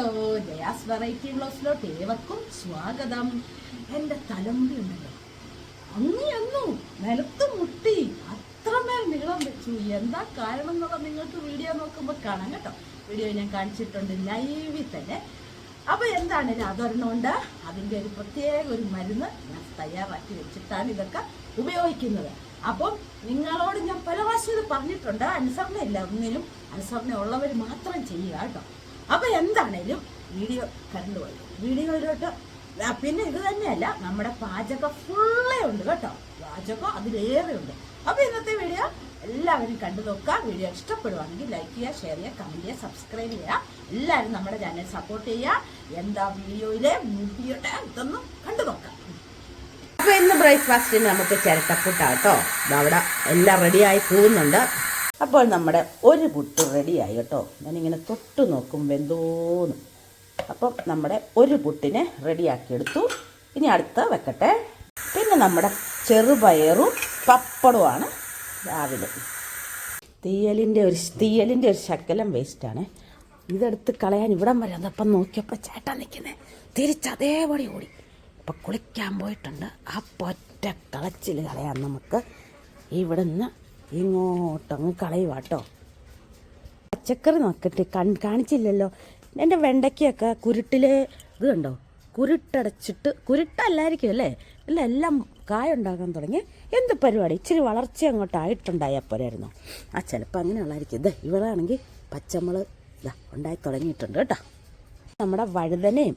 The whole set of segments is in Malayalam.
ഹലോ ജയാസ് വെറൈറ്റി ഗ്ലോസിലോട്ട് ഏവർക്കും സ്വാഗതം. എന്റെ തലമുടി ഉണ്ടല്ലോ. അങ്ങി അന്നു നിലത്ത് മുട്ടി അത്രമേൽ നീളം വെച്ചു. എന്താ കാരണം എന്നുള്ളത് നിങ്ങൾക്ക് വീഡിയോ നോക്കുമ്പോൾ കാണാം കേട്ടോ. വീഡിയോ ഞാൻ കാണിച്ചിട്ടുണ്ട് ലൈവിൽ തന്നെ. അപ്പോൾ എന്താണ് അതൊരെണ്ണമുണ്ട് അതിന്റെ ഒരു പ്രത്യേക ഒരു മരുന്ന് ഞാൻ തയ്യാറാക്കി വെച്ചിട്ടാണ് ഇതൊക്കെ ഉപയോഗിക്കുന്നത്. അപ്പം നിങ്ങളോട് ഞാൻ പല പ്രാവശ്യം ഇത് പറഞ്ഞിട്ടുണ്ട് അനുസരണ ഇല്ല ഒന്നിനും അനുസരണ ഉള്ളവർ മാത്രം ചെയ്യുക കേട്ടോ. അപ്പൊ എന്താണേലും വീഡിയോ കറണ്ട് പോയി. വീഡിയോയിലോട്ട് പിന്നെ ഇത് തന്നെയല്ല നമ്മുടെ പാചകം ഫുള്ളേ ഉണ്ട് കേട്ടോ. പാചകം അതിലേറെ ഉണ്ട്. അപ്പോൾ ഇന്നത്തെ വീഡിയോ എല്ലാവരും കണ്ടു നോക്കുക. വീഡിയോ ഇഷ്ടപ്പെടുവാണെങ്കിൽ ലൈക്ക് ചെയ്യുക ഷെയർ ചെയ്യുക കമന്റ് ചെയ്യുക സബ്സ്ക്രൈബ് ചെയ്യുക. എല്ലാവരും നമ്മുടെ ചാനൽ സപ്പോർട്ട് ചെയ്യുക. എന്താ വീഡിയോയിലെ മുടിയുടെ ഇതൊന്നും കണ്ടു നോക്കാം. അപ്പൊ ഇന്ന് ബ്രേക്ക്ഫാസ്റ്റിന് നമുക്ക് ചിരട്ടപ്പുട്ടാട്ടോ അവിടെ എല്ലാം റെഡിയായി പോകുന്നുണ്ട്. അപ്പോൾ നമ്മുടെ ഒരു പുട്ട് റെഡിയായി കേട്ടോ. ഞാനിങ്ങനെ തൊട്ട് നോക്കും വെന്തോന്ന്. അപ്പം നമ്മുടെ ഒരു പുട്ടിനെ റെഡിയാക്കിയെടുത്തു ഇനി അടുത്ത വെക്കട്ടെ. പിന്നെ നമ്മുടെ ചെറുപയറും പപ്പടവുമാണ് രാവിലെ. തീയലിന്റെ ഒരു തീയലിന്റെ ഒരു ശക്കലം വേസ്റ്റാണ് ഇതെടുത്ത് കളയാൻ ഇവിടം വരെ അതപ്പം നോക്കിയപ്പോൾ ചേട്ടാ നിൽക്കുന്നത് തിരിച്ചതേപടി ഓടി. അപ്പം കുളിക്കാൻ പോയിട്ടുണ്ട്. ആ പൊറ്റ കളച്ചിൽ കളയാൻ നമുക്ക്. ഇവിടുന്ന് ഇങ്ങോട്ടങ്ങ് കളയുവാട്ടോ പച്ചക്കറി നോക്കട്ടെ കൺ കാണിച്ചില്ലല്ലോ. എന്റെ വെണ്ടയ്ക്കൊക്കെ കുരുട്ടിൽ ഇത് കണ്ടോ? കുരുട്ടടച്ചിട്ട് കുരുട്ടല്ലായിരിക്കും അല്ലേ? അല്ല എല്ലാം കായ ഉണ്ടാക്കാൻ തുടങ്ങി. എന്ത് പരിപാടി? ഇച്ചിരി വളർച്ച അങ്ങോട്ട് ആയിട്ടുണ്ടായാൽ പോരായിരുന്നു. ആ ചിലപ്പോൾ അങ്ങനെയുള്ളതായിരിക്കും ഇത് ഇവളാണെങ്കിൽ പച്ചമുളക് ഇതാ ഉണ്ടായി തുടങ്ങിയിട്ടുണ്ട് കേട്ടോ. നമ്മുടെ വഴുതനയും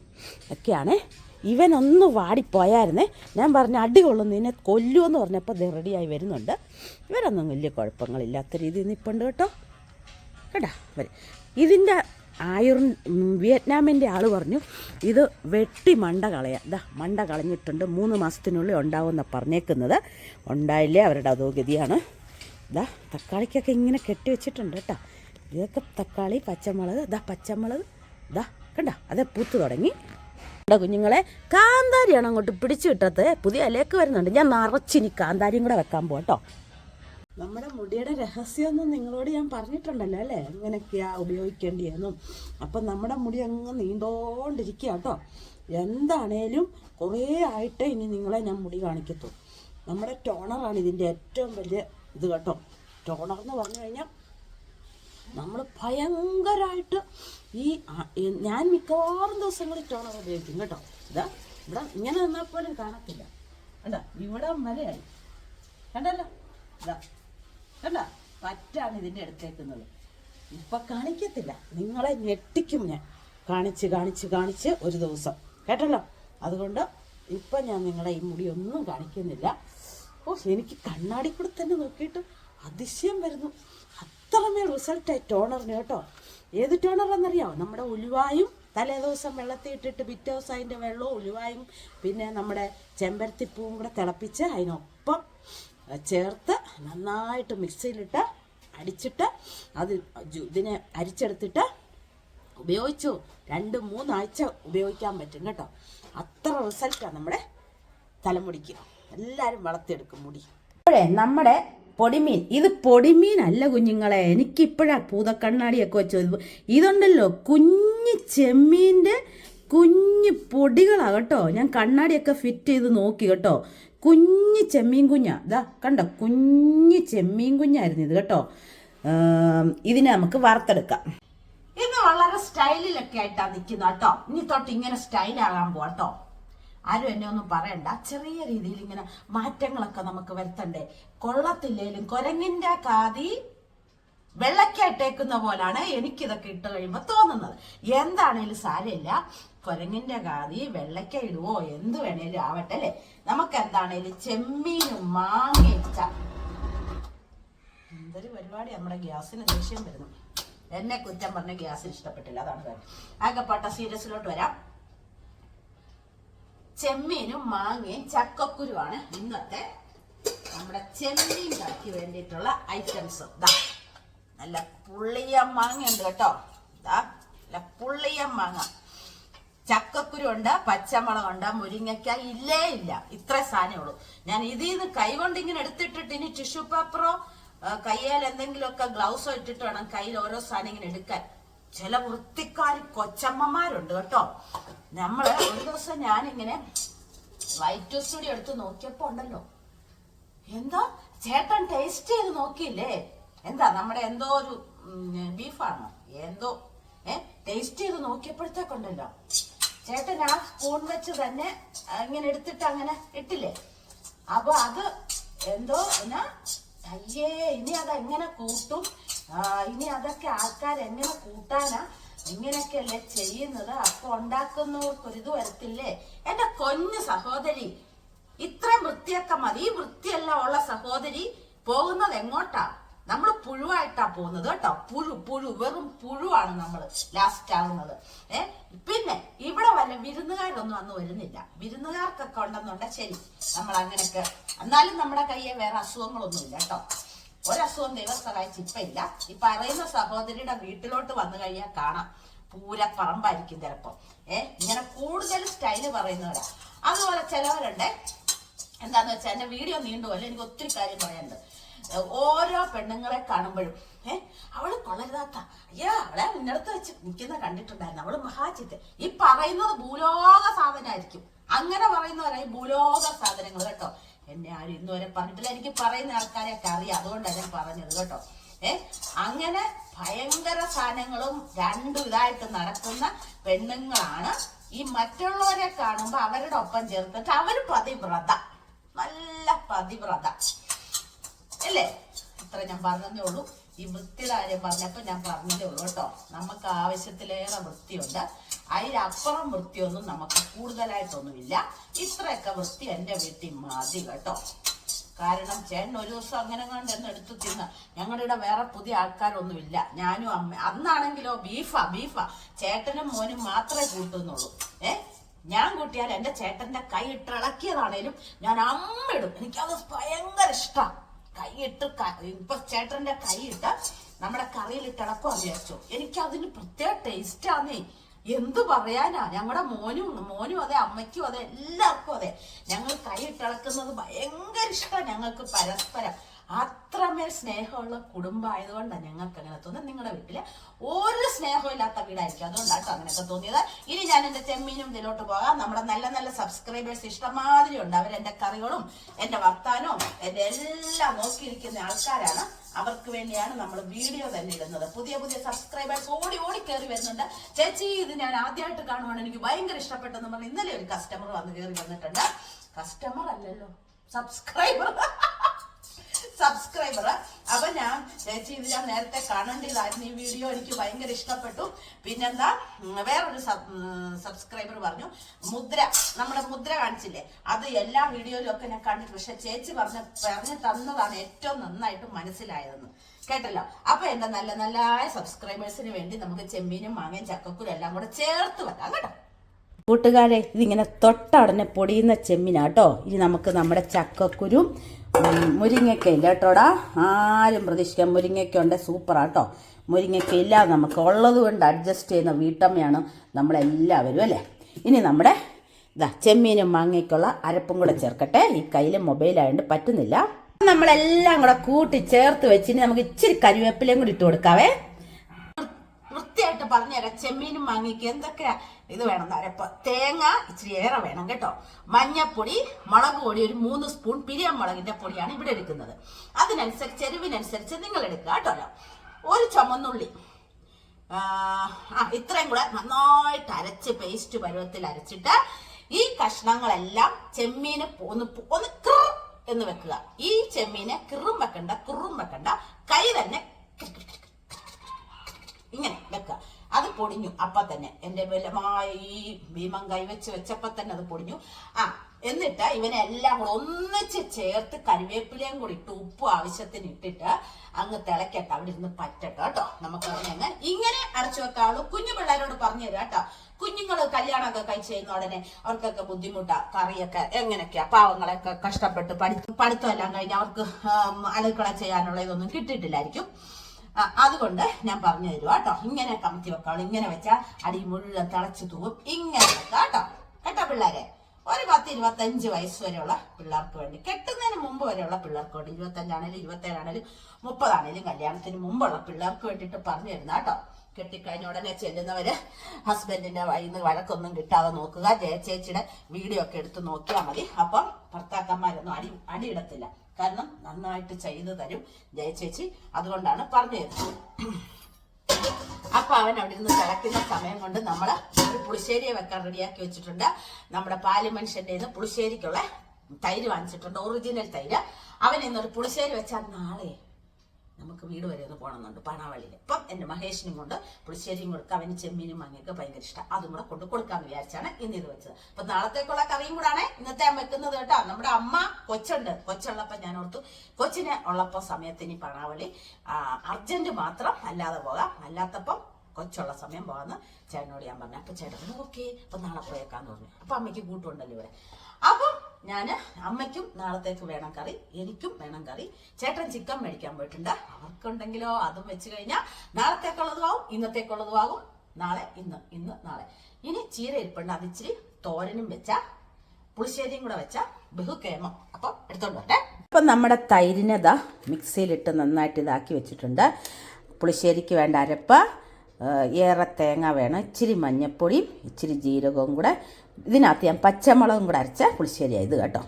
ഒക്കെയാണ്. ഇവനൊന്ന് വാടിപ്പോയായിരുന്നേ. ഞാൻ പറഞ്ഞ അടി കൊള്ളുന്നതിനെ കൊല്ലുമെന്ന് പറഞ്ഞപ്പോൾ റെഡിയായി വരുന്നുണ്ട്. ഇവരൊന്നും വലിയ കുഴപ്പങ്ങളില്ലാത്ത രീതിയിൽ നിൽപ്പുണ്ട് കേട്ടോ. കേട്ടാ? വരെ. ഇതിന്റെ ആയുർ വിയറ്റ്നാമിന്റെ ആൾ പറഞ്ഞു ഇത് വെട്ടി മണ്ട കളയാം. ഇതാ മണ്ട കളഞ്ഞിട്ടുണ്ട് മൂന്ന് മാസത്തിനുള്ളിൽ ഉണ്ടാവുമെന്ന് പറഞ്ഞേക്കുന്നത്. ഉണ്ടായില്ലേ അവരുടെ അധോഗതിയാണ്. ഇതാ തക്കാളിക്കൊക്കെ ഇങ്ങനെ കെട്ടി വെച്ചിട്ടുണ്ട് കേട്ടോ. ഇതൊക്കെ തക്കാളി പച്ചമുളക് ഇതാ പച്ചമുളക് ഇതാ കണ്ട? അതേ പൂത്ത് തുടങ്ങി. ഇവിടെ കുഞ്ഞുങ്ങളെ കാന്താരിയാണ് അങ്ങോട്ട് പിടിച്ചു വിട്ടത്. പുതിയ ഇലയൊക്കെ വരുന്നുണ്ട്. ഞാൻ നിറച്ചിനി കാന്താരിയും കൂടെ വെക്കാൻ പോട്ടോ നമ്മുടെ മുടിയുടെ രഹസ്യമൊന്നും നിങ്ങളോട് ഞാൻ പറഞ്ഞിട്ടുണ്ടല്ലോ അല്ലേ? എങ്ങനെയൊക്കെയാ ഉപയോഗിക്കേണ്ടിയെന്നും. അപ്പം നമ്മുടെ മുടി അങ്ങ് നീണ്ടോണ്ടിരിക്കുക കേട്ടോ എന്താണേലും കുറേ ആയിട്ട് ഇനി നിങ്ങളെ ഞാൻ മുടി കാണിക്കത്തു നമ്മുടെ ടോണറാണ് ഇതിന്റെ ഏറ്റവും വലിയ ഇത് കേട്ടോ ടോണർ എന്ന് പറഞ്ഞു കഴിഞ്ഞാൽ നമ്മൾ ഭയങ്കരമായിട്ട് ഈ ഞാൻ മിക്കവാറും ദിവസങ്ങളിൽ ടോണർ ഉപയോഗിക്കും കേട്ടോ. ഇതാ ഇവിടെ ഇങ്ങനെ നിന്നാൽ പോലും കാണത്തില്ല. കണ്ട? ഇവിടെ മലയായി. കണ്ടല്ലോ? ഇതാ. കണ്ട? പറ്റാണ് ഇതിന്റെ അടുത്തേക്കുന്നത് ഇപ്പൊ കാണിക്കത്തില്ല. നിങ്ങളെ ഞെട്ടിക്കും ഞാൻ. കാണിച്ച് കാണിച്ച് കാണിച്ച് ഒരു ദിവസം. കേട്ടല്ലോ? അതുകൊണ്ട് ഇപ്പൊ ഞാൻ നിങ്ങളെ ഈ മുടി ഒന്നും കാണിക്കുന്നില്ല. ഓ എനിക്ക് കണ്ണാടി കൂടെ തന്നെ നോക്കിയിട്ട് അതിശയം വരുന്നു. അത്രമേൽ റിസൾട്ടായി ടോണറിന് കേട്ടോ. ഏത് ടോണറാണെന്നറിയാമോ നമ്മുടെ ഉലുവായും തലേ ദിവസം വെള്ളത്തിൽ ഇട്ടിട്ട് പിറ്റേ ദിവസം അതിന്റെ വെള്ളവും ഉലുവായും പിന്നെ നമ്മുടെ ചെമ്പരത്തിപ്പൂവും കൂടെ തിളപ്പിച്ച് അതിനൊപ്പം ചേർത്ത് നന്നായിട്ട് മിക്സിയിലിട്ട് അടിച്ചിട്ട് അത് ഇതിനെ അരിച്ചെടുത്തിട്ട് ഉപയോഗിച്ചു. രണ്ട് മൂന്നാഴ്ച ഉപയോഗിക്കാൻ പറ്റും കേട്ടോ. അത്ര റിസൾട്ടാണ് നമ്മുടെ തലമുടിക്ക്. എല്ലാവരും വളർത്തിയെടുക്കും മുടി. അപ്പോഴേ നമ്മുടെ പൊടിമീൻ. ഇത് പൊടിമീൻ അല്ല കുഞ്ഞുങ്ങളെ. എനിക്കിപ്പോഴാ പൂതക്കണ്ണാടിയൊക്കെ വെച്ച് ഇതുണ്ടല്ലോ കുഞ്ഞ് ചെമ്മീന്റെ കുഞ്ഞ് പൊടികളാണ് കേട്ടോ. ഞാൻ കണ്ണാടിയൊക്കെ ഫിറ്റ് ചെയ്ത് നോക്കി കേട്ടോ. കുഞ്ഞ് ചെമ്മീൻ കുഞ്ഞാ. ഇതാ കണ്ടോ? കുഞ്ഞ് ചെമ്മീൻ കുഞ്ഞായിരുന്നു ഇത് കേട്ടോ. ഇതിനെ നമുക്ക് വറുത്തെടുക്കാം. ഇത് വളരെ സ്റ്റൈലിലൊക്കെ ആയിട്ടാണ് നിൽക്കുന്നത് കേട്ടോ. ഇനി തൊട്ട് ഇങ്ങനെ സ്റ്റൈലാകാൻ പോട്ടോ ആരും എന്നെ ഒന്നും പറയണ്ട. ചെറിയ രീതിയിൽ ഇങ്ങനെ മാറ്റങ്ങളൊക്കെ നമുക്ക് വരുത്തണ്ടേ. കൊള്ളത്തില്ലേലും കൊരങ്ങിന്റെ കാതി വെള്ളക്കായിട്ടേക്കുന്ന പോലാണ് എനിക്കിതൊക്കെ ഇട്ട് കഴിയുമ്പോൾ തോന്നുന്നത്. എന്താണേലും സാരമില്ല. കൊരങ്ങിന്റെ കാതി വെള്ളക്ക ഇടുവോ? എന്ത് വേണേലും ആവട്ടെ അല്ലേ? നമുക്ക് എന്താണേലും ചെമ്മീനും മാങ്ങയിച്ച എന്തൊരു പരിപാടി. നമ്മുടെ ഗ്യാസിന് ദേഷ്യം വരുന്നു. എന്നെ കുറ്റം പറഞ്ഞ ഗ്യാസിന് ഇഷ്ടപ്പെട്ടില്ല. അതാണ് കാര്യം. ആകെപ്പെട്ട സീരിയസിലോട്ട് വരാം. ചെമ്മീനും മാങ്ങയും ചക്കക്കുരുവാണ് ഇന്നത്തെ നമ്മുടെ ചെമ്മീൻ കറിക്ക് വേണ്ടിയിട്ടുള്ള ഐറ്റംസ് ദാ നല്ല പുള്ളിയ മാങ്ങയുണ്ട് കേട്ടോ. ദാ നല്ല പുള്ളിയ മാങ്ങ. ചക്കക്കുരു ഉണ്ട് പച്ചമുളകുണ്ട് മുരിങ്ങയ്ക്ക ഇല്ലേ ഇല്ല. ഇത്ര സാധനമേ ഉള്ളൂ ഞാൻ ഇതിൽ നിന്ന് കൈകൊണ്ട് ഇങ്ങനെ എടുത്തിട്ടിട്ട് ഇനി ടിഷ്യൂ പേപ്പറോ കയ്യാൽ എന്തെങ്കിലുമൊക്കെ ഗ്ലൗസോ ഇട്ടിട്ട് വേണം കയ്യിൽ ഓരോ സാധനം ഇങ്ങനെ എടുക്കാൻ. ചില വൃത്തിക്കാരി കൊച്ചമ്മമാരുണ്ട് കേട്ടോ. നമ്മൾ ഒരു ദിവസം ഞാനിങ്ങനെ വൈറ്റ് സ്റ്റുഡിയോ എടുത്ത് നോക്കിയപ്പോ ഉണ്ടല്ലോ. എന്താ? ചേട്ടൻ ടേസ്റ്റ് ചെയ്ത് നോക്കിയില്ലേ? എന്താ നമ്മുടെ എന്തോ ഒരു ബീഫാണോ? എന്തോ ഏ ടേസ്റ്റ് ചെയ്ത് നോക്കിയപ്പോഴത്തേക്കുണ്ടല്ലോ ചേട്ടൻ ആ സ്പൂൺ വെച്ച് തന്നെ ഇങ്ങനെ എടുത്തിട്ട് അങ്ങനെ ഇട്ടില്ലേ? അപ്പൊ അത് എന്തോ എന്നാ അയ്യേ ഇനി അതെങ്ങനെ കൂട്ടും? ആ, ഇനി അതൊക്കെ ആൾക്കാർ എങ്ങനെ കൂട്ടാനാ? ഇങ്ങനെയൊക്കെയല്ലേ ചെയ്യുന്നത്? അപ്പൊ ഉണ്ടാക്കുന്നവർക്ക് ഒരിത് വരത്തില്ലേ? എന്റെ കൊഞ്ഞു സഹോദരി ഇത്രയും വൃത്തിയൊക്കെ മതി. ഈ വൃത്തിയെല്ലാം ഉള്ള സഹോദരി പോകുന്നത് എങ്ങോട്ടാ? നമ്മൾ പുഴുവായിട്ടാ പോകുന്നത് കേട്ടോ. പുഴു പുഴു വെറും പുഴുവാണ് നമ്മൾ ലാസ്റ്റ് ആവുന്നത്. ഏ പിന്നെ ഇവിടെ വല്ല വിരുന്നുകാരൊന്നും അന്ന് വരുന്നില്ല. വിരുന്നുകാർക്കൊക്കെ ഉണ്ടെന്നുണ്ടെ ശരി നമ്മൾ അങ്ങനെയൊക്കെ എന്നാലും നമ്മുടെ കയ്യെ വേറെ അസുഖങ്ങളൊന്നുമില്ല കേട്ടോ. ഒരസുഖം ദൈവം സഹായിച്ച് ഇപ്പൊ ഇല്ല. ഈ പറയുന്ന സഹോദരിയുടെ വീട്ടിലോട്ട് വന്നു കഴിഞ്ഞാൽ കാണാം. പൂര പറമ്പായിരിക്കും ചിലപ്പോ. ഏഹ് ഇങ്ങനെ കൂടുതൽ സ്റ്റൈൽ പറയുന്നവരാ. അതുപോലെ ചിലവരുണ്ട്. എന്താന്ന് വെച്ചാൽ എന്റെ വീഡിയോ നീണ്ടുപോലെ എനിക്ക് ഒത്തിരി കാര്യം പറയാനുണ്ട്. ഓരോ പെണ്ണുങ്ങളെ കാണുമ്പോഴും ഏഹ് അവൾ കൊള്ളരുതാത്ത. അയ്യാ അവളെ നിന്നടുത്ത് വെച്ച് നിൽക്കുന്ന കണ്ടിട്ടുണ്ടായിരുന്നു. അവൾ മഹാചിത്ത് ഈ പറയുന്നത് ഭൂലോക സാധനമായിരിക്കും അങ്ങനെ പറയുന്നവരായി ഭൂലോക സാധനങ്ങൾ കേട്ടോ. എന്നെ ആരും ഇന്നുവരെ പറഞ്ഞിട്ടില്ല. എനിക്ക് പറയുന്ന ആൾക്കാരെയൊക്കെ അറിയാം. അതുകൊണ്ടാണ് ഞാൻ പറഞ്ഞത് കേട്ടോ. ഏ? അങ്ങനെ ഭയങ്കര സാധനങ്ങളും രണ്ടും ഇതായിട്ട് നടക്കുന്ന പെണ്ണുങ്ങളാണ് ഈ മറ്റുള്ളവരെ കാണുമ്പോ അവരുടെ ഒപ്പം ചേർത്തിട്ട് അവർ പതിവ്രത. നല്ല പതിവ്രത. അല്ലേ? ഇത്ര ഞാൻ പറഞ്ഞതേ ഉള്ളൂ. ഈ വൃത്തിയുടെ കാര്യം പറഞ്ഞപ്പോ ഞാൻ പറഞ്ഞതേ ഉള്ളൂ കേട്ടോ. നമുക്ക് ആവശ്യത്തിലേറെ വൃത്തിയുണ്ട്. അതിലപ്പുറം വൃത്തിയൊന്നും നമുക്ക് കൂടുതലായിട്ടൊന്നുമില്ല. ഇത്രയൊക്കെ വൃത്തി എന്റെ വീട്ടിൽ മതി കേട്ടോ. കാരണം ചേട്ടൻ ഒരു ദിവസം അങ്ങനെ കണ്ട് എന്ന് എടുത്തു തിന്ന്. ഞങ്ങളുടെ ഇവിടെ വേറെ പുതിയ ആൾക്കാരൊന്നുമില്ല. ഞാനും അമ്മ അന്നാണെങ്കിലോ ബീഫാ ബീഫാ. ചേട്ടനും മോനും മാത്രമേ കൂട്ടുന്നുള്ളൂ. ഏ? ഞാൻ കൂട്ടിയാൽ എന്റെ ചേട്ടന്റെ കൈ ഇട്ട് ഇളക്കിയതാണേലും ഞാൻ അമ്മയിടും എനിക്കത് ഭയങ്കര ഇഷ്ടം. കൈയിട്ട് ഇപ്പൊ ചേട്ടന്റെ കൈയിട്ട് നമ്മുടെ കറിയിൽ ഇട്ടിളക്കുക വിചാരിച്ചു. എനിക്കതിന് പ്രത്യേക ടേസ്റ്റ് ആന്നേ. എന്തു പറയാനാ? ഞങ്ങളുടെ മോനും മോനും അതെ അമ്മയ്ക്കും അതെ എല്ലാവർക്കും അതെ. ഞങ്ങൾ കൈയിട്ടിളക്കുന്നത് ഭയങ്കര ഇഷ്ടമാണ് ഞങ്ങൾക്ക് പരസ്പരം. അത്രമേൽ സ്നേഹമുള്ള കുടുംബമായതുകൊണ്ടാണ് ഞങ്ങൾക്ക് അങ്ങനെ തോന്നുന്നത് നിങ്ങളുടെ വീട്ടിൽ ഒരു സ്നേഹമില്ലാത്ത വീടായിരിക്കും. അതുകൊണ്ടാണ് അങ്ങനെയൊക്കെ തോന്നിയത്. ഇനി ഞാൻ എന്റെ ചെമ്മീനും ഇതിലോട്ട് പോകാം. നമ്മുടെ നല്ല നല്ല സബ്സ്ക്രൈബേഴ്സ് ഇഷ്ടമാതിരി ഉണ്ട്. അവരെ കറികളും എന്റെ വർത്താനവും എന്റെ എല്ലാം നോക്കിയിരിക്കുന്ന ആൾക്കാരാണ്. അവർക്ക് വേണ്ടിയാണ് നമ്മൾ വീഡിയോ തന്നെ ഇടുന്നത്. പുതിയ പുതിയ സബ്സ്ക്രൈബേഴ്സ് ഓടി ഓടി കയറി വരുന്നുണ്ട്. ചേച്ചി ഇത് ഞാൻ ആദ്യമായിട്ട് കാണുവാണ്. എനിക്ക് ഭയങ്കര ഇഷ്ടപ്പെട്ടെന്ന് പറഞ്ഞ് ഇന്നലെ ഒരു കസ്റ്റമർ വന്ന് കയറി വന്നിട്ടുണ്ട്. കസ്റ്റമർ അല്ലല്ലോ. സബ്സ്ക്രൈബർ സബ്സ്ക്രൈബർ അപ്പൊ ഞാൻ ചേച്ചി ഇത് ഞാൻ നേരത്തെ കാണേണ്ടതായിരുന്നു. ഈ വീഡിയോ എനിക്ക് ഭയങ്കര ഇഷ്ടപ്പെട്ടു. പിന്നെന്താ? വേറൊരു സബ്സ്ക്രൈബർ പറഞ്ഞു മുദ്ര. നമ്മുടെ മുദ്ര കാണിച്ചില്ലേ? അത് എല്ലാ വീഡിയോയിലും ഒക്കെ ഞാൻ കണ്ടിട്ട് പക്ഷെ ചേച്ചി പറഞ്ഞ പറഞ്ഞു തന്നതാണ് ഏറ്റവും നന്നായിട്ട് മനസ്സിലായതെന്ന്. കേട്ടല്ലോ? അപ്പൊ എന്റെ നല്ല നല്ല സബ്സ്ക്രൈബേഴ്സിന് വേണ്ടി നമുക്ക് ചെമ്മീനും മാങ്ങയും ചക്കക്കുരും എല്ലാം കൂടെ ചേർത്ത് വെക്കാം. കേട്ടോ? കൂട്ടുകാരെ ഇതിങ്ങനെ തൊട്ടടനെ പൊടിയുന്ന ചെമ്മിനാട്ടോ ഇനി നമുക്ക് നമ്മുടെ ചക്കക്കുരും മുരിങ്ങയ്ക്കയില്ല കേട്ടോടാ ആരും പ്രതീക്ഷിക്കാം മുരിങ്ങയ്ക്ക ഉണ്ട് സൂപ്പറാട്ടോ മുരിങ്ങയ്ക്ക ഇല്ലാതെ നമുക്ക് ഉള്ളത് കൊണ്ട് അഡ്ജസ്റ്റ് ചെയ്യുന്ന വീട്ടമ്മയാണ് നമ്മളെല്ലാവരും അല്ലേ? ഇനി നമ്മുടെ ഇതാ ചെമ്മീനും മാങ്ങയ്ക്കുള്ള അരപ്പും കൂടെ ചേർക്കട്ടെ. ഈ കയ്യിൽ മൊബൈലായതുകൊണ്ട് പറ്റുന്നില്ല. നമ്മളെല്ലാം കൂടെ കൂട്ടി ചേർത്ത് വെച്ചിട്ട് നമുക്ക് ഇച്ചിരി കരിവേപ്പിലയും കൂടി ഇട്ട് കൊടുക്കാവേ. വൃത്തിയായിട്ട് പറഞ്ഞുതരാം ചെമ്മീനും മാങ്ങിക്ക് എന്തൊക്കെയാ ഇത് വേണം അരപ്പ് തേങ്ങ ഇച്ചിരി ഏറെ വേണം കേട്ടോ. മഞ്ഞപ്പൊടി മുളക് പൊടി ഒരു മൂന്ന് സ്പൂൺ പിരിയം മുളകിന്റെ പൊടിയാണ് ഇവിടെ എടുക്കുന്നത്. അതിനനുസരിച്ച് എരിവിനനുസരിച്ച് നിങ്ങൾ എടുക്കുക കേട്ടോ. ഒരു ചുമന്നുള്ളി. ആ ഇത്രയും കൂടെ നന്നായിട്ട് അരച്ച് പേസ്റ്റ് പരുവത്തിൽ അരച്ചിട്ട് ഈ കഷ്ണങ്ങളെല്ലാം ചെമ്മീന് ഒന്ന് ഒന്ന് എന്ന് വെക്കുക. ഈ ചെമ്മീനെ കിറും വെക്കണ്ട കുറും വെക്കണ്ട കൈ തന്നെ ഇങ്ങനെ വെക്കുക അത് പൊടിഞ്ഞു. അപ്പൊ തന്നെ എന്റെ ബലമായ ഈ ഭീമം കൈവച്ച് വെച്ചപ്പ തന്നെ അത് പൊടിഞ്ഞു. ആ എന്നിട്ട് ഇവനെ എല്ലാം കൂടെ ഒന്നിച്ച് ചേർത്ത് കറിവേപ്പിലയും കൂടി ഇട്ട് ഉപ്പ് ആവശ്യത്തിന് ഇട്ടിട്ട് അങ്ങ് തിളക്കട്ടെ. അവിടെ ഇരുന്ന് പറ്റട്ടെ കേട്ടോ. നമുക്ക് അങ്ങനെ ഇങ്ങനെ അടച്ചു വെക്കാവുള്ളൂ. കുഞ്ഞു പിള്ളേരോട് പറഞ്ഞു തരാം കേട്ടോ. കുഞ്ഞുങ്ങൾ കല്യാണമൊക്കെ കഴിച്ച് കഴിയുന്ന ഉടനെ അവർക്കൊക്കെ ബുദ്ധിമുട്ടാ കറിയൊക്കെ എങ്ങനെയൊക്കെയാ പാവങ്ങളൊക്കെ കഷ്ടപ്പെട്ട് പഠി പഠിത്തം എല്ലാം കഴിഞ്ഞ് അവർക്ക് അലക്കള ചെയ്യാനുള്ള ഇതൊന്നും കിട്ടിയിട്ടില്ലായിരിക്കും. അതുകൊണ്ട് ഞാൻ പറഞ്ഞു തരുവാ കേട്ടോ. ഇങ്ങനെ കമത്തി വെക്കാളൂ ഇങ്ങനെ വെച്ചാൽ അടി മുഴുവൻ തിളച്ചു തൂവും. ഇങ്ങനെ വെക്കാം കേട്ടോ. കേട്ടോ പിള്ളേരെ? ഒരു പത്ത് ഇരുപത്തഞ്ച് വയസ്സ് വരെയുള്ള പിള്ളേർക്ക് വേണ്ടി കെട്ടുന്നതിന് മുമ്പ് വരെയുള്ള പിള്ളേർക്ക് വേണ്ടി ഇരുപത്തഞ്ചാണേലും ഇരുപത്തേഴാണേലും മുപ്പതാണേലും കല്യാണത്തിന് മുമ്പുള്ള പിള്ളേർക്ക് വേണ്ടിയിട്ട് പറഞ്ഞു തരുന്ന കേട്ടോ. കെട്ടിക്കഴിഞ്ഞ ഉടനെ ചെല്ലുന്നവര് ഹസ്ബൻഡിന്റെ വഴിയിൽ നിന്ന് വഴക്കൊന്നും കിട്ടാതെ നോക്കുക. ജയചേച്ചിയുടെ വീഡിയോ ഒക്കെ എടുത്ത് നോക്കിയാൽ മതി. അപ്പം ഭർത്താക്കന്മാരൊന്നും അടി അടിയിടത്തില്ല കാരണം നന്നായിട്ട് ചെയ്തു തരും ജയചേച്ചി അതുകൊണ്ടാണ് പറഞ്ഞു തരുന്നത്. അപ്പൊ അവൻ അവിടെ നിന്ന് തിളക്കുന്ന സമയം കൊണ്ട് നമ്മൾ ഒരു പുളിശ്ശേരിയെ വെക്കാൻ റെഡിയാക്കി വെച്ചിട്ടുണ്ട്. നമ്മുടെ പാൽ മനുഷ്യന്റെ നിന്ന് പുളിശ്ശേരിക്കുള്ള തൈര് വാങ്ങിച്ചിട്ടുണ്ട്. ഒറിജിനൽ തൈര്. അവൻ ഇന്നൊരു പുളിശ്ശേരി വെച്ചാൽ നാളെ നമുക്ക് വീട് വരെ ഒന്ന് പോകണമെന്നുണ്ട് പണവള്ളിയിൽ അപ്പം എന്റെ മഹേഷിനും കൊണ്ട് പുളിശ്ശേരിയും കൊടുക്കുക അവന് ചെമ്മീനും മങ്ങയൊക്കെ ഭയങ്കര ഇഷ്ടം. അതും കൂടെ കൊണ്ട് കൊടുക്കാമെന്ന് വിചാരിച്ചാണ് ഇന്ന് ഇത് വെച്ചത്. അപ്പം നാളത്തേക്കുള്ള കറിയും കൂടാണ് ഇന്നത്തെ വെക്കുന്നത് കേട്ടോ. നമ്മുടെ അമ്മ കൊച്ചുണ്ട്. കൊച്ചുള്ളപ്പോൾ ഞാൻ ഓർത്തു. കൊച്ചിന് ഉള്ളപ്പോൾ സമയത്തിന് പണാവളി അർജന്റ് മാത്രം അല്ലാതെ പോകാം. അല്ലാത്തപ്പം കൊച്ചുള്ള സമയം പോകാന്ന് ചേട്ടനോട് ഞാൻ പറഞ്ഞു. അപ്പൊ ചേട്ടൻ ഓക്കെ അപ്പൊ നാളെ പോയേക്കാന്ന് പറഞ്ഞു. അപ്പൊ അമ്മയ്ക്ക് കൂട്ടുണ്ടല്ലോ ഇവിടെ. അപ്പം ഞാൻ അമ്മയ്ക്കും നാളത്തേക്ക് വേണം കറി എനിക്കും വേണം കറി. ചേട്ടൻ ചിക്കൻ മേടിക്കാൻ പോയിട്ടുണ്ട്. അവർക്കുണ്ടെങ്കിലോ അതും വെച്ച് കഴിഞ്ഞാൽ നാളത്തേക്കുള്ളതും ആവും ഇന്നത്തേക്കുള്ളതും ആകും നാളെ ഇന്ന് ഇന്ന് നാളെ. ഇനി ചീര ഇരിപ്പുണ്ട്. അത് ഇച്ചിരി തോരനും വെച്ച പുളിശ്ശേരിയും കൂടെ വെച്ച ബഹുക്കേമം അപ്പൊ എടുത്തോണ്ട് വരട്ടെ. അപ്പം നമ്മുടെ തൈരിനതാ മിക്സിയിലിട്ട് നന്നായിട്ട് ഇതാക്കി വെച്ചിട്ടുണ്ട്. പുളിശ്ശേരിക്ക് വേണ്ട അരപ്പ് ഏറെ തേങ്ങ വേണം ഇച്ചിരി മഞ്ഞപ്പൊടിയും ഇച്ചിരി ജീരകവും കൂടെ. ഇതിനകത്ത് ഞാൻ പച്ചമുളകും കൂടെ അരച്ച പുളിശ്ശേരിയാണ് ഇത് കേട്ടോ.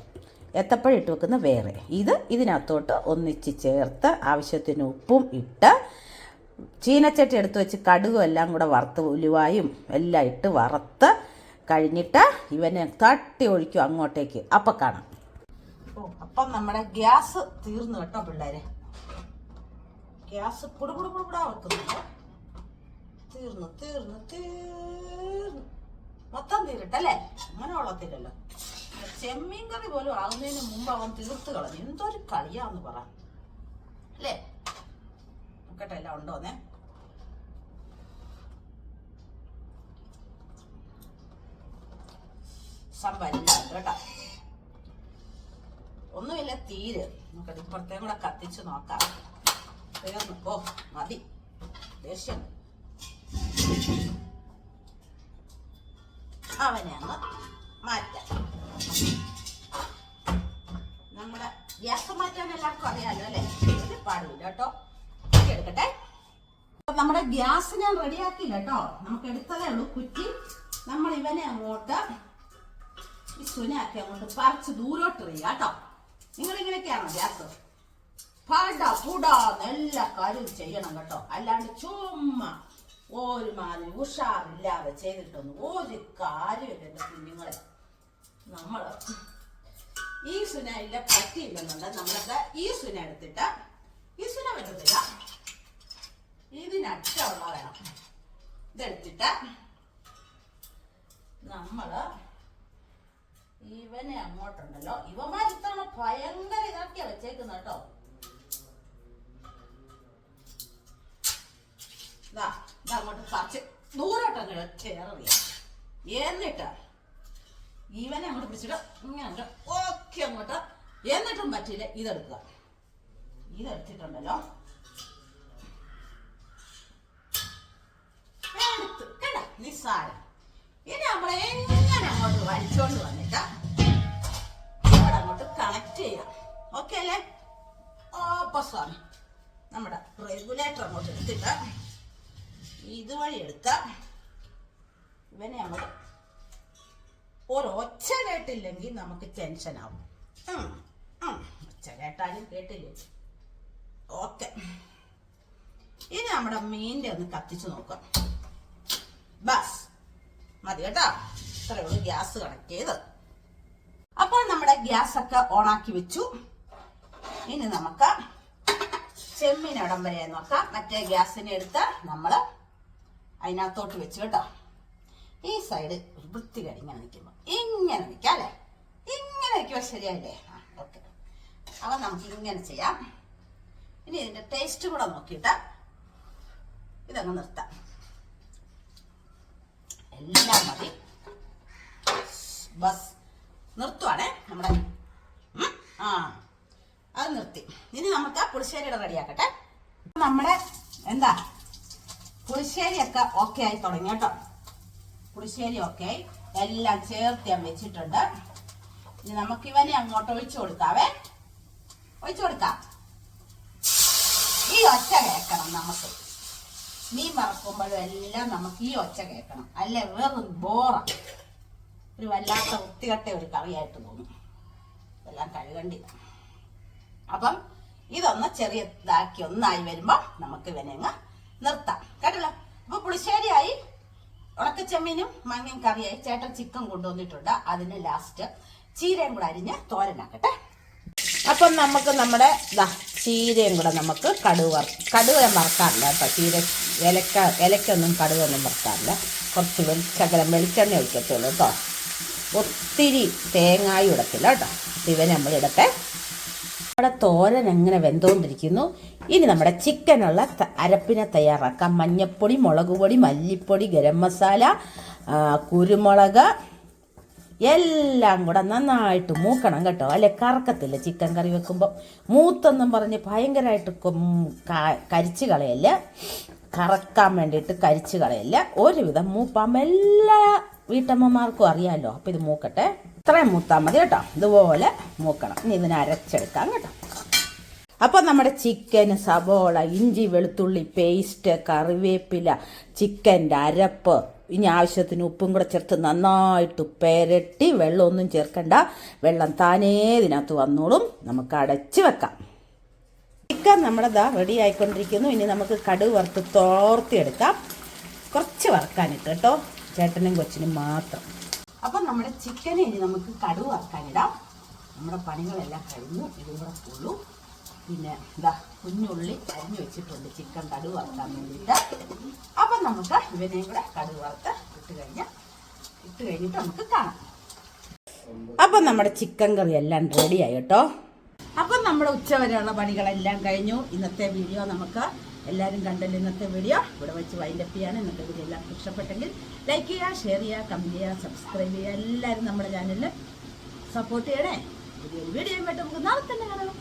ഏത്തപ്പഴം ഇട്ട് വെക്കുന്ന വേറെ. ഇത് ഇതിനകത്തോട്ട് ഒന്നിച്ച് ചേർത്ത് ആവശ്യത്തിന് ഉപ്പും ഇട്ട് ചീനച്ചട്ടി എടുത്ത് വെച്ച് കടുകും എല്ലാം കൂടെ വറുത്ത് ഉലുവായും എല്ലാം ഇട്ട് വറുത്ത് കഴിഞ്ഞിട്ട് ഇവനെ തട്ടി ഒഴിക്കും അങ്ങോട്ടേക്ക്. അപ്പം കാണാം. ഓ അപ്പം നമ്മുടെ ഗ്യാസ് തീർന്നു കേട്ടോ പിള്ളേരെ. ഗ്യാസ് കുടുകുടുകുടുകൂടാ വെക്കുന്നുണ്ട്. തീർന്നു തീർന്നു തീർന്നു. മൊത്തം തീരട്ടല്ലേ അങ്ങനെ ഉള്ളത്തില്ലല്ലോ ചെമ്മീൻ കറി പോലും ആകുന്നതിന് മുമ്പ് അവൻ തീർത്ത് കളഞ്ഞു. എന്തൊരു കളിയാന്ന് പറ. അല്ലേ? നോക്കട്ടെ എല്ലാം ഉണ്ടോന്നേ ഒന്നുമില്ല തീര്. നമുക്കത് ഇപ്പുറത്തേം കൂടെ കത്തിച്ച് നോക്കാം. തീർന്നു. ഓ മതി. ദേഷ്യം. അവനെ അങ്ങ് മാറ്റാം. നമ്മുടെ ഗ്യാസ് മാറ്റാൻ എല്ലാവർക്കും അറിയാലോ അല്ലേ? പാടില്ല കേട്ടോ. എടുക്കട്ടെ. നമ്മുടെ ഗ്യാസ് ഞാൻ റെഡിയാക്കിയില്ല കേട്ടോ. നമുക്ക് എടുത്തതേ ഉള്ളൂ കുറ്റി. നമ്മൾ ഇവനെ അങ്ങോട്ട് ഈ സുനാക്കി അങ്ങോട്ട് പറിച്ച് ദൂരോട്ട് എറിയുക കേട്ടോ. നിങ്ങൾ ഇങ്ങനെയൊക്കെയാണോ ഗ്യാസ്? പാടാ പുട എല്ലാ കാര്യവും ചെയ്യണം കേട്ടോ. അല്ലാണ്ട് ചുമ്മാ ഒരുമാതിരി ഉഷാറില്ലാതെ ചെയ്തിട്ടൊന്നും ഒരു കാര്യമില്ല എന്റെ കുഞ്ഞുങ്ങളെ. നമ്മൾ ഈ സുനയിലെ ഇല്ല പറ്റിയില്ലെന്നുണ്ട് നമ്മളൊക്കെ ഈ സുന എടുത്തിട്ട് ഈ സുന പറ്റത്തില്ല. ഇതിനടുത്തുള്ള വേണം. ഇതെടുത്തിട്ട് നമ്മൾ ഇവനെ അങ്ങോട്ടുണ്ടല്ലോ. ഇവന്മാർ ഇത്തവണ ഭയങ്കര ഇതാക്കിയാ വെച്ചേക്കുന്ന കേട്ടോ. അങ്ങോട്ട് പറിച്ച്. ദൂരോട്ടങ്ങ് ചേറിയ എന്നിട്ട് ഇവനെ അങ്ങോട്ട് പിടിച്ചിട്ട് ഇങ്ങനെ അങ്ങോട്ട് ഓക്കെ അങ്ങോട്ട്. എന്നിട്ടും പറ്റില്ല ഇതെടുക്കുക. ഇതെടുത്തിട്ടുണ്ടല്ലോ. എടുത്ത് കേട്ടോ നിസ്സാരം. ഇനി നമ്മൾ എങ്ങനെ അങ്ങോട്ട് വലിച്ചോണ്ട് വന്നിട്ട്? ഇവിടെ അങ്ങോട്ട് കണക്ട് ചെയ്യാം. ഓക്കെ അല്ലേ? ഓപ്പ സ്വാമി നമ്മുടെ റെഗുലേറ്റർ അങ്ങോട്ട് എടുത്തിട്ട് ഇതുവഴി എടുത്ത ഇവനെ നമ്മൾ ഒരൊച്ച കേട്ടില്ലെങ്കിൽ നമുക്ക് ടെൻഷൻ ആവും. ഒച്ച കേട്ടാലും കേട്ടില്ലേ? ഓക്കെ. ഇനി നമ്മുടെ മീനിന്റെ ഒന്ന് കത്തിച്ച് നോക്കാം. ബസ്. മതി കേട്ടോ. ഇത്രയേ ഉള്ളൂ ഗ്യാസ് കണക്ട് ചെയ്ത്. അപ്പോൾ നമ്മുടെ ഗ്യാസ് ഒക്കെ ഓണാക്കി വെച്ചു. ഇനി നമുക്ക് ചെമ്മീൻ ഇടം വരെ നോക്കാം. മറ്റേ ഗ്യാസിനെ എടുത്ത് നമ്മൾ അതിനകത്തോട്ട് വെച്ച് കേട്ടോ. ഈ സൈഡ് വൃത്തികേട് ഇങ്ങനെ നിൽക്കുമ്പോൾ ഇങ്ങനെ നിൽക്കാം അല്ലേ? ഇങ്ങനെ നിൽക്കുമ്പോൾ ശരിയല്ലേ ആ ഓക്കെ അപ്പം നമുക്ക് ഇങ്ങനെ ചെയ്യാം. ഇനി ഇതിന്റെ ടേസ്റ്റ് കൂടെ നോക്കിയിട്ട് ഇതങ്ങ് നിർത്താം. എല്ലാം മതി. ബസ്. നിർത്തുവാണേ നമ്മുടെ. ആ. അത് നിർത്തി. ഇനി നമുക്ക് പുളിശ്ശേരിയുടെ റെഡിയാക്കട്ടെ. നമ്മുടെ എന്താ? പുളിശ്ശേരിയൊക്കെ ഓക്കെ ആയി തുടങ്ങി കേട്ടോ. പുളിശ്ശേരി ഓക്കെ ആയി. എല്ലാം ചേർത്ത് ഞാൻ വെച്ചിട്ടുണ്ട്. ഇനി നമുക്ക് ഇവനെ അങ്ങോട്ട് ഒഴിച്ചു കൊടുക്കാവേ. ഒഴിച്ചു കൊടുക്കാം. ഈ ഒച്ച കേൾക്കണം നമുക്ക്. മീൻ വറക്കുമ്പോഴും എല്ലാം നമുക്ക് ഈ ഒച്ച കേൾക്കണം. അല്ലെ? വേറൊരു ബോറ ഒരു വല്ലാത്ത വൃത്തികെട്ട ഒരു കറിയായിട്ട് തോന്നും. എല്ലാം കഴുകണ്ടി അപ്പം ഇതൊന്ന് ചെറിയതാക്കി ഒന്നായി വരുമ്പോൾ നമുക്ക് ഇവനെ അങ്ങ് നിർത്താം. കേട്ടല്ലോ? അപ്പൊ പുളിശ്ശേരിയായി ഉണക്കച്ചെമ്മീനും മങ്ങയും കറിയായി ചേട്ടൻ ചിക്കൻ കൊണ്ടുവന്നിട്ടുണ്ട്. അതിന് ലാസ്റ്റ് ചീരയും കൂടെ അരിഞ്ഞ് തോരനാക്കട്ടെ. അപ്പം നമുക്ക് നമ്മുടെ ചീരയും കൂടെ നമുക്ക് കടുവ കടുവ മറക്കാറില്ല കേട്ടോ. ചീര ഇലക്ക ഇലക്കൊന്നും കടുവൊന്നും മറക്കാറില്ല കുറച്ച് വെളിച്ചകലം വെളിച്ചെണ്ണ ഒഴിക്കത്തുള്ളൂ കേട്ടോ. ഒത്തിരി തേങ്ങായും ഇടത്തില്ല കേട്ടോ. ഇവ നമ്മൾ ഇടട്ടെ. നമ്മുടെ തോരൻ എങ്ങനെ വെന്തോണ്ടിരിക്കുന്നു? ഇനി നമ്മുടെ ചിക്കനുള്ള അരപ്പിനെ തയ്യാറാക്കാം. മഞ്ഞപ്പൊടി മുളക് പൊടി മല്ലിപ്പൊടി ഗരം മസാല കുരുമുളക് എല്ലാം കൂടെ നന്നായിട്ട് മൂക്കണം കേട്ടോ. അല്ലെ? കറക്കത്തില്ല ചിക്കൻ കറി വെക്കുമ്പോൾ മൂത്തെന്നും പറഞ്ഞ് ഭയങ്കരമായിട്ട് കരിച്ച് കളയല്ല? കറക്കാൻ വേണ്ടിയിട്ട് കരിച്ച് കളയല്ല? ഒരുവിധം മൂപ്പാകുമ്പോൾ എല്ലാ വീട്ടമ്മമാർക്കും അറിയാമല്ലോ അപ്പം ഇത് മൂക്കട്ടെ. ഇത്രയും മൂത്താൽ മതി കേട്ടോ. ഇതുപോലെ മൂക്കണം. ഇനി ഇതിനെ അരച്ചെടുക്കാം കേട്ടോ. അപ്പോൾ നമ്മുടെ ചിക്കൻ സബോള ഇഞ്ചി വെളുത്തുള്ളി പേസ്റ്റ് കറിവേപ്പില ചിക്കന്റെ അരപ്പ്. ഇനി ആവശ്യത്തിന് ഉപ്പും കൂടെ ചേർത്ത് നന്നായിട്ട് പെരട്ടി വെള്ളമൊന്നും ചേർക്കണ്ട. വെള്ളം താനേ ഇതിനകത്ത് വന്നോളും. നമുക്ക് അടച്ചു വെക്കാം. ചിക്കൻ നമ്മുടെ ദാ റെഡി ആയിക്കൊണ്ടിരിക്കുന്നു. ഇനി നമുക്ക് കടുക് വറുത്ത് തോർത്തിയെടുക്കാം. കുറച്ച് വറുക്കാനിട്ട് കേട്ടോ. ചേട്ടനും കൊച്ചിനും മാത്രം. അപ്പം നമ്മുടെ ചിക്കനെ ഇനി നമുക്ക് കടുവാക്കാനിടാം നമ്മുടെ പണികളെല്ലാം കഴിഞ്ഞു. ഇതും കൂടെ പിന്നെ എന്താ കുഞ്ഞുള്ളി അരിഞ്ഞു വെച്ചിട്ടുണ്ട് ചിക്കൻ കടുവാക്കാൻ വേണ്ടിയിട്ട്. അപ്പം നമുക്ക് ഇവനെയും കൂടെ കടുവാർത്ത് ഇട്ട് കഴിഞ്ഞാൽ ഇട്ട് കഴിഞ്ഞിട്ട് നമുക്ക് കാണാം. അപ്പം നമ്മുടെ ചിക്കൻ കറി എല്ലാം റെഡിയായി കേട്ടോ. അപ്പം നമ്മുടെ ഉച്ചവരെയുള്ള പണികളെല്ലാം കഴിഞ്ഞു. ഇന്നത്തെ വീഡിയോ നമുക്ക് എല്ലാവരും കണ്ടല്ലോ ഇന്നത്തെ വീഡിയോ ഇവിടെ വെച്ച് വൈൻഡപ്പ് ചെയ്യാണ്. ഇന്നത്തെ വീഡിയോ എല്ലാവർക്കും ഇഷ്ടപ്പെട്ടെങ്കിൽ ലൈക്ക് ചെയ്യുക ഷെയർ ചെയ്യുക കമന്റ് ചെയ്യുക സബ്സ്ക്രൈബ് ചെയ്യുക. എല്ലാവരും നമ്മുടെ ചാനലിൽ സപ്പോർട്ട് ചെയ്യണേ. പുതിയൊരു വീഡിയോ ആയിട്ട് നമുക്ക് നാളെ തന്നെ കാണാം.